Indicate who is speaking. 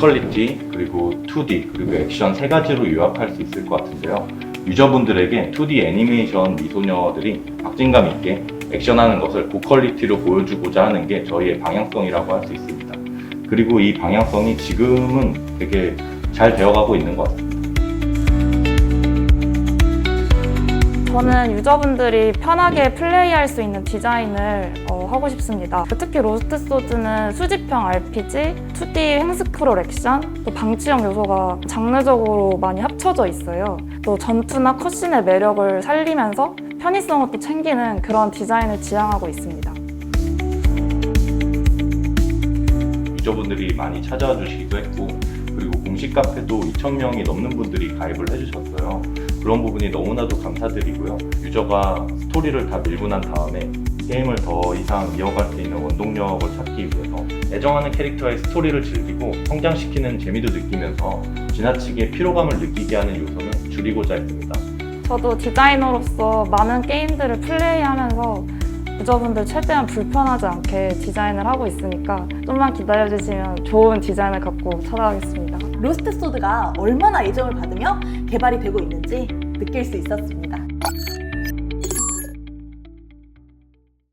Speaker 1: 고퀄리티 그리고 2D 그리고 액션 세 가지로 요약할 수 있을 것 같은데요. 유저분들에게 2D 애니메이션 미소녀들이 박진감 있게 액션하는 것을 고퀄리티로 보여주고자 하는 게 저희의 방향성이라고 할 수 있습니다. 그리고 이 방향성이 지금은 되게 잘 되어가고 있는 것 같습니다.
Speaker 2: 저는 유저분들이 편하게 플레이할 수 있는 디자인을 어, 하고 싶습니다. 특히 로스트 소드는 수집형 RPG, 2D 횡스크롤 액션, 또 방치형 요소가 장르적으로 많이 합쳐져 있어요. 또 전투나 컷신의 매력을 살리면서 편의성을 또 챙기는 그런 디자인을 지향하고 있습니다.
Speaker 1: 유저분들이 많이 찾아와 주시기도 했고 그리고 공식 카페도 2,000명이 넘는 분들이 가입을 해주셨어요. 그런 부분이 너무나도 감사드리고요. 유저가 스토리를 다 밀고 난 다음에 게임을 더 이상 이어갈 수 있는 원동력을 찾기 위해서 애정하는 캐릭터의 스토리를 즐기고 성장시키는 재미도 느끼면서 지나치게 피로감을 느끼게 하는 요소는 줄이고자 했습니다.
Speaker 2: 저도 디자이너로서 많은 게임들을 플레이하면서 유저분들 최대한 불편하지 않게 디자인을 하고 있으니까 좀만 기다려주시면 좋은 디자인을 갖고 찾아가겠습니다.
Speaker 3: 로스트 소드가 얼마나 애정을 받으며 개발이 되고 있는지 느낄 수 있었습니다.